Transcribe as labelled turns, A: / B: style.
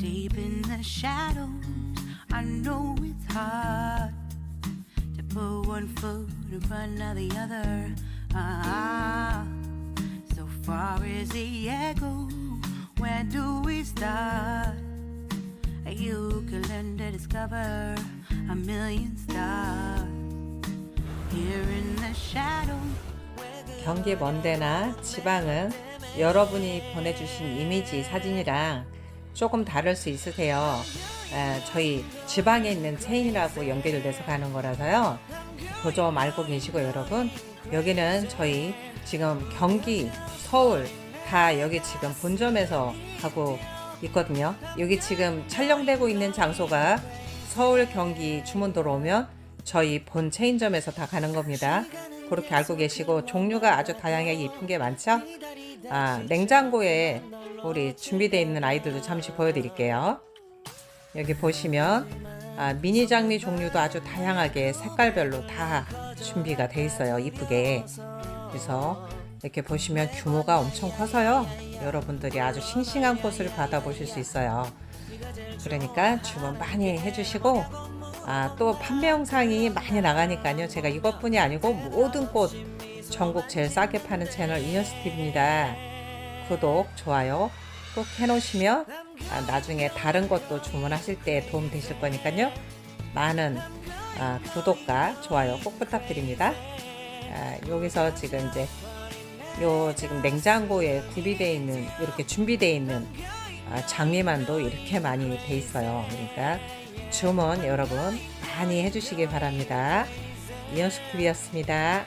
A: Deep in the shadows, I know it's hard to put one foot in front of the other. Ah, so far as the echo, where do we start? You can learn to discover a million stars here in the shadows.
B: 경기 먼 데나 지방은 여러분이 보내주신 이미지 사진이랑 조금 다를 수 있으세요. 에, 저희 지방에 있는 체인이라고 연결돼서 가는 거라서요. 그거 좀 알고 계시고 여러분 여기는 저희 지금 경기, 서울 다 여기 지금 본점에서 하고 있거든요. 여기 지금 촬영되고 있는 장소가 서울, 경기 주문 들어오면 저희 본 체인점에서 다 가는 겁니다. 그렇게 알고 계시고 종류가 아주 다양하게 예쁜 게 많죠. 아, 냉장고에 우리 준비되어 있는 아이들도 잠시 보여드릴게요. 여기 보시면 아, 미니 장미 종류도 아주 다양하게 색깔별로 다 준비가 돼 있어요. 이쁘게. 그래서 이렇게 보시면 규모가 엄청 커서요. 여러분들이 아주 싱싱한 꽃을 받아보실 수 있어요. 그러니까 주문 많이 해주시고 아, 또 판매 영상이 많이 나가니까요. 제가 이것뿐이 아니고 모든 꽃 전국 제일 싸게 파는 채널 이녀스TV입니다. 구독, 좋아요 꼭 해놓으시면 아, 나중에 다른 것도 주문하실 때 도움 되실 거니까요. 많은 아, 구독과 좋아요 꼭 부탁드립니다. 아, 여기서 지금 이제 요 지금 냉장고에 구비되어 있는 이렇게 준비되어 있는 아, 장미만도 이렇게 많이 돼 있어요. 그러니까 주문 여러분 많이 해주시기 바랍니다. 이현숙 TV였습니다.